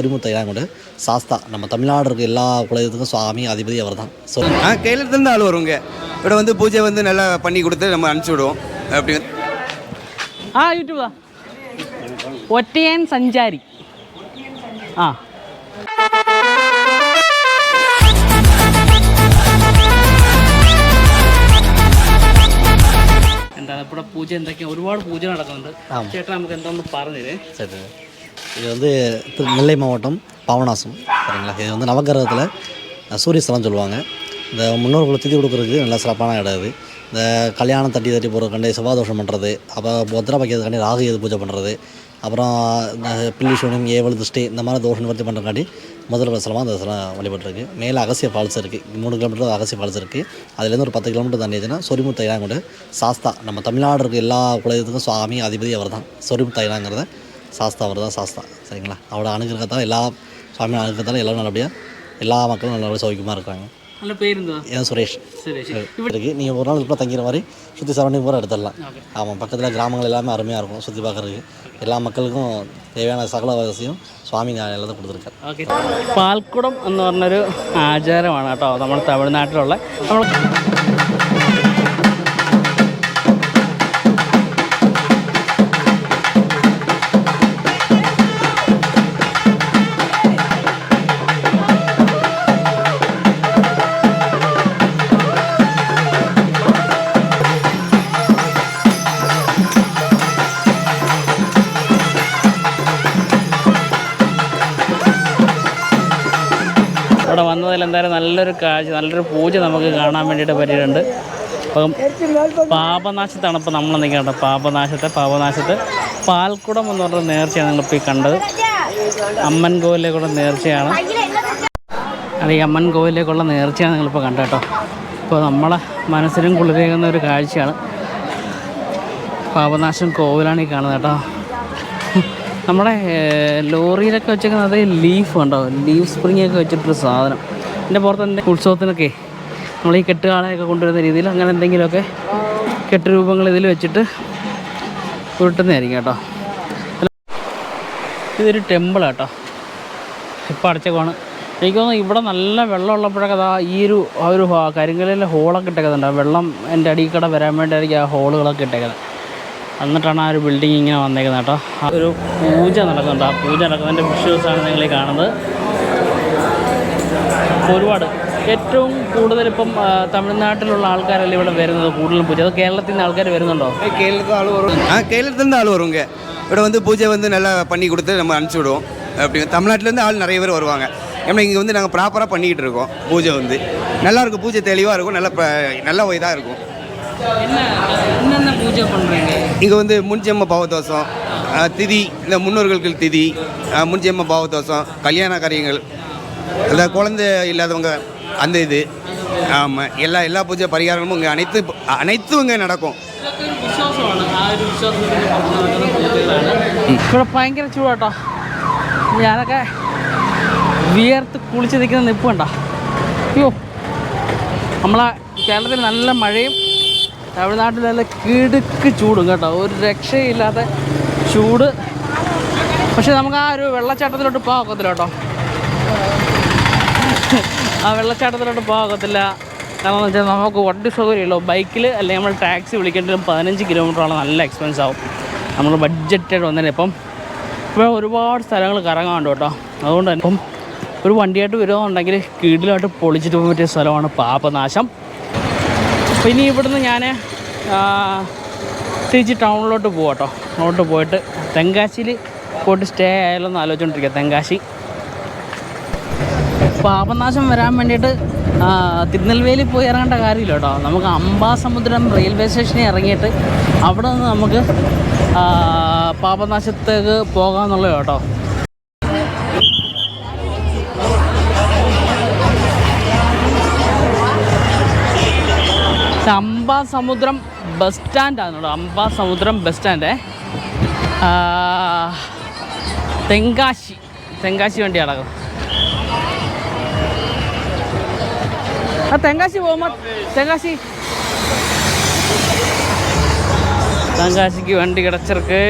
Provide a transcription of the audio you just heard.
சொரிமுத்து ஐயாங்கூட சாஸ்தா நம்ம தமிழ்நாடு இருக்க எல்லா குலத்துக்கும் சுவாமி அதிபதி அவர் தான் சொரி ஆ கையிலேருந்து ஆள் வருவாங்க ഇവിടെ வந்து பூஜை வந்து நல்லா பண்ணி கொடுத்து நம்ம அனுப்பிச்சி விடுவோம் அப்படி ആ യൂട്യൂബാ ഒറ്റയൻ സഞ്ചാരി ആ എന്താണ് ഇവിടെ പൂജ എന്തൊക്കെയാ ഒരുപാട് പൂജ നടക്കുന്നുണ്ട് ചേട്ടാ നമുക്ക് എന്താന്ന് പറഞ്ഞുതരേ சரி இது வந்து திரு- நெல்லை மாவட்டம் பாவனாசம் சரிங்களா? இது வந்து நவகிரகத்தில் சூரிய ஸ்தலம் சொல்லுவாங்க. இந்த முன்னோர்களுக்கு திதி கொடுக்குறதுக்கு நல்ல சிறப்பான இடம் இது. இந்த கல்யாணம் தட்டி தட்டி போகிறதுக்காண்டி செவ்வாதோஷம் பண்ணுறது அப்புறம் பத்திரா வைக்கிறதுக்காண்டி ராகு எது பூஜை பண்ணுறது அப்புறம் பில்லி சூனியம் ஏவல் திருஷ்டி இந்த மாதிரி தோஷம் நிவர்த்தி பண்ணுறதுக்காண்டி முதல் பிரசலமாக அந்த சிலம் வழிபட்டுருக்கு. மேலே அகசிய ஃபால்ஸ் இருக்குது மூணு கிலோமீட்டர் அகசிய ஃபால்ஸ் இருக்குது அதுலேருந்து ஒரு பத்து கிலோமீட்டர் தாண்டிச்சுன்னா சொரிமுத்து ஐயாங்கூட சாஸ்தா நம்ம தமிழ்நாடு இருக்க எல்லா குலதெய்வத்துக்கும் சுவாமி அதிபதி அவர் தான் சொரிமுத்து ஐயாங்கிறத சாஸ்தா அவர் தான் சாஸ்தா சரிங்களா அவரோட அனுகிரகத்தால் எல்லா சுவாமி அனுகிரகத்தால் எல்லாரும் நல்லபடியாக எல்லா மக்களும் நல்லபடியாக சௌக்கியமாக இருக்காங்க நல்ல பேருந்தா ஏன் சுரேஷ் சரி சரி இருக்குது நீங்கள் ஒரு நாள் இதுக்குள்ள தங்கிற மாதிரி சுற்றி சரௌண்டிங் பூரா எடுத்துடலாம் ஆமாம் பக்கத்தில் கிராமங்கள் எல்லாமே அருமையாக இருக்கும் சுற்றி பார்க்குறதுக்கு எல்லா மக்களுக்கும் தேவையான சகல வசதியும் சுவாமி எல்லாத்தையும் கொடுத்துருக்காரு ഓക്കെ പാൽക്കുടം എന്ന് പറഞ്ഞൊരു ആചാരമാണ് കേട്ടോ നമ്മുടെ തമിഴ്നാട്ടിലുള്ള നമ്മൾ ഇവിടെ വന്നതിൽ എന്തായാലും നല്ലൊരു കാഴ്ച നല്ലൊരു പൂജ നമുക്ക് കാണാൻ വേണ്ടിയിട്ട് പറ്റിയിട്ടുണ്ട്. അപ്പം പാപനാശത്താണ് ഇപ്പോൾ നമ്മൾ നിൽക്കേണ്ടത് പാപനാശത്തെ പാപനാശത്ത്. പാൽക്കുടം എന്ന് പറഞ്ഞ നേർച്ചയാണ് നിങ്ങളിപ്പോൾ ഈ കണ്ടത്. അമ്മൻ കോവിലേക്കുള്ള നേർച്ചയാണ്. അത് ഈ അമ്മൻ കോവിലേക്കുള്ള നേർച്ചയാണ് നിങ്ങളിപ്പോൾ കണ്ടത് കേട്ടോ. ഇപ്പോൾ നമ്മളെ മനസ്സിനും കുളിരേകുന്ന ഒരു കാഴ്ചയാണ്. പാപനാശം കോവിലാണ് ഈ കാണുന്നത് കേട്ടോ. നമ്മുടെ ലോറിയിലൊക്കെ അതേ ലീഫ് ഉണ്ടോ ലീഫ് സ്പ്രിംഗ് ഒക്കെ വെച്ചിട്ടുള്ള സാധനം. എന്റെ പുറത്ത് എന്റെ ഉത്സവത്തിനൊക്കെ നമ്മൾ ഈ കെട്ടുകാളയൊക്കെ കൊണ്ടുവരുന്ന രീതിയിൽ അങ്ങനെ എന്തെങ്കിലുമൊക്കെ കെട്ടുരൂപങ്ങൾ ഇതിൽ വെച്ചിട്ട് ഉരുട്ടുന്നതായിരിക്കും കേട്ടോ. ഇതൊരു ടെമ്പിൾ കേട്ടോ ഇപ്പം അടച്ചേക്കാണ് എനിക്ക് തോന്നുന്നു ഇവിടെ നല്ല വെള്ളം ഉള്ളപ്പോഴൊക്കെ അതാ ഈ ഒരു ആ ഒരു കരിങ്കലിലെ ഹോളൊക്കെ ഇട്ടേക്കുന്നുണ്ട്. വെള്ളം എന്റെ അടിയിൽ കൂടെ വരാൻ വേണ്ടിയായിരിക്കും ആ ഹോളുകളൊക്കെ ഇട്ടേക്കുന്നത്. എന്നിട്ടാണ് ആ ഒരു ബിൽഡിംഗ് ഇങ്ങനെ വന്നേക്കുന്നത് കേട്ടോ ആ ഒരു പൂജ നടക്കുന്നുണ്ട് ആ പൂജ നടക്കുന്നതിൻ്റെ വിഷ്വൽസാണ് നിങ്ങൾ ഈ കാണുന്നത് ഒരുപാട് ഏറ്റവും കൂടുതൽ ഇപ്പം ആ, തമിഴ്നാട്ടിലുള്ള ആൾക്കാരല്ലേ ഇവിടെ വരുന്നത് കൂടുതലും പൂജ അത് കേരളത്തിൽ നിന്ന് ആൾക്കാർ വരുന്നുണ്ടോ கையிலேருந்து ஆள் வரும் ஆ கையிலேருந்து ஆள் வருவாங்க ഇവിടെ வந்து பூஜை வந்து நல்லா பண்ணி கொடுத்து நம்ம அனுப்பிச்சி விடுவோம் அப்படி தமிழ்நாட்டிலேருந்து ஆள் நிறைய பேர் வருவாங்க ஏன்னா இங்கே வந்து நாங்கள் ப்ராப்பராக பண்ணிக்கிட்டு இருக்கோம் பூஜை வந்து நல்லா இருக்கும் பூஜை தெளிவாக இருக்கும் நல்ல ப- நல்ல இதாக இருக்கும் என்ன என்னென்ன பூஜை பண்ணுறீங்க இங்கே வந்து முன்ஜெம்ம பாவதோஷம் ஆ, திதி இந்த முன்னோர்களுக்கு திதி ஆ, முன்ஜெம்ம பாவதோஷம் கல்யாண காரியங்கள் இந்த குழந்தை இல்லாதவங்க அந்த இது ஆமாம் எல்லா எல்லா பூஜை பரிகாரங்களும் இங்கே அனைத்து அனைத்தும் இங்கே நடக்கும் ഇതൊക്കെ ഒരു വിശ്വാസമാണ് ആ ഒരു വിശ്വാസത്തിൽ നടക്കുന്ന പൂജകളാണ് ഇവിടെ ഭയങ്കര ചൂടാട്ടോ ഞാനൊക്കെ വിയർത്ത് കുളിച്ച് നിൽക്കുന്ന നിപ്പ് കണ്ട അയ്യോ നമ്മളെ കേരളത്തിൽ നല്ല മഴയും തമിഴ്നാട്ടിൽ നല്ല കിടുക്ക് ചൂടും കേട്ടോ. ഒരു രക്ഷയില്ലാത്ത ചൂട്. പക്ഷെ നമുക്ക് ആ ഒരു വെള്ളച്ചാട്ടത്തിലോട്ട് പോകാൻ ഒക്കത്തില്ല കേട്ടോ. ആ വെള്ളച്ചാട്ടത്തിലോട്ട് പോകാൻ ഒക്കത്തില്ല. കാരണം എന്ന് വെച്ചാൽ നമുക്ക് വണ്ടി സൗകര്യമുള്ളൂ ബൈക്കിൽ അല്ലെങ്കിൽ നമ്മൾ ടാക്സി വിളിക്കേണ്ടതും പതിനഞ്ച് കിലോമീറ്ററോളം നല്ല എക്സ്പെൻസ് ആവും. നമ്മൾ ബഡ്ജറ്റായിട്ട് വന്നതിന് ഇപ്പം ഇപ്പോൾ ഒരുപാട് സ്ഥലങ്ങൾ കറങ്ങാണ്ട് കേട്ടോ. അതുകൊണ്ട് തന്നെ ഇപ്പം ഒരു വണ്ടിയായിട്ട് വരുമെന്നുണ്ടെങ്കിൽ കീഴിലായിട്ട് പൊളിച്ചിട്ട് പോകാൻ പറ്റിയ സ്ഥലമാണ് പാപനാശം. അപ്പോൾ ഇനി ഇവിടുന്ന് ഞാൻ തിരിച്ച് ടൗണിലോട്ട് പോകാം കേട്ടോ ടൗണിലോട്ട് പോയിട്ട് തെങ്കാശിയിൽ പോയിട്ട് സ്റ്റേ ആയാലോ എന്ന് ആലോചിച്ചുകൊണ്ടിരിക്കുക തെങ്കാശി. പാപനാശം വരാൻ വേണ്ടിയിട്ട് തിരുനെൽവേലി പോയി ഇറങ്ങേണ്ട കാര്യമില്ല കേട്ടോ നമുക്ക് അംബാസമുദ്രം റെയിൽവേ സ്റ്റേഷനിൽ ഇറങ്ങിയിട്ട് അവിടെ നിന്ന് നമുക്ക് പാപനാശത്തേക്ക് പോകാമെന്നുള്ളത് കേട്ടോ അമ്പാ സമുദ്രം ബസ് സ്റ്റാൻഡാണ് അമ്പാ സമുദ്രം ബസ് സ്റ്റാൻഡേ. തെങ്കാശി തെങ്കാശി വണ്ടി ആ തെങ്കാശി പോകുമ്പോൾ തെങ്കാശി. തെങ്കാശിക്ക് വണ്ടി കിടച്ചിറക്ക്.